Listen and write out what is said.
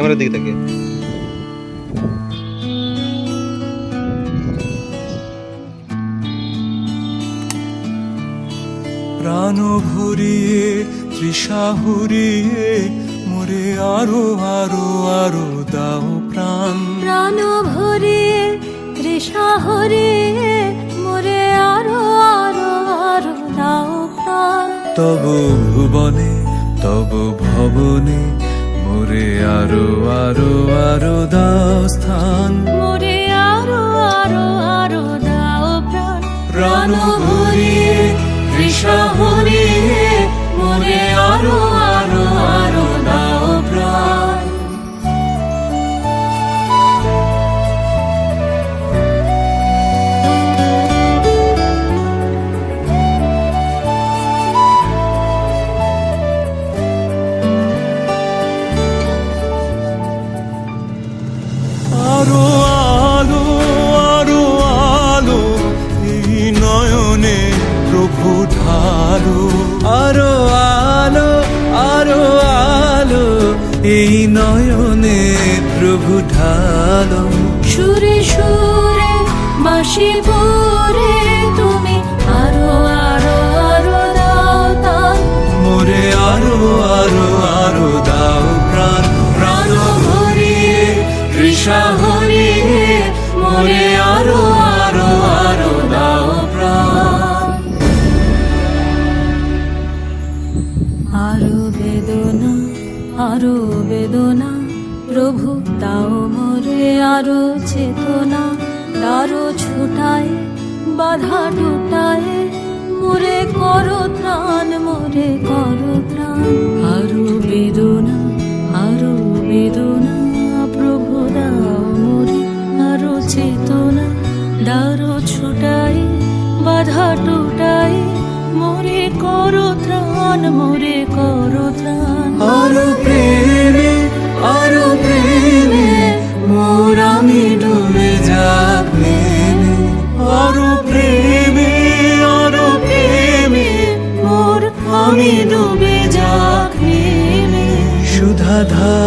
ক্যামেরার দিকে থেকে প্রাণ ভরিয়ে তৃষা হরিয়ে মোরে আরও আরও আরও দাও প্রাণ। প্রাণ ভরিয়ে তৃষা হরিয়ে মোরে আরও আরও আরও দাও প্রাণ। তব ভুবনে তব ভবনে মোরে আরও আরও আরও দাও স্থান। মোরে আরও আরও আরও দাও প্রাণ। প্রাণ ভরিয়ে কৃষ্ণ হরিয়ে এই নয়নে প্রভু ঢালো। সুরে সুরে বাঁশি পরে তুমি আরও আরও আরও দাও তান মোরে আরও আরও আরও দাও প্রাণ। প্রাণ ভরিয়ে তৃষা হরিয়ে মোরে আরও আরও আরও দাও প্রাণ। আরও আরও বেদনা, প্রভু দাও মোরে আরও চেতনা দারো ছুটায়, বাধা টুটায় মোরে করো ত্রাণ, মোরে করো ত্রাণ। আরও বেদনা আরও বেদনা, প্রভু দাও মোরে আরও চেতনা দারো ছুটাই বাধা টুটাই মোরে করো ত্রাণ, মোরে করো রাধা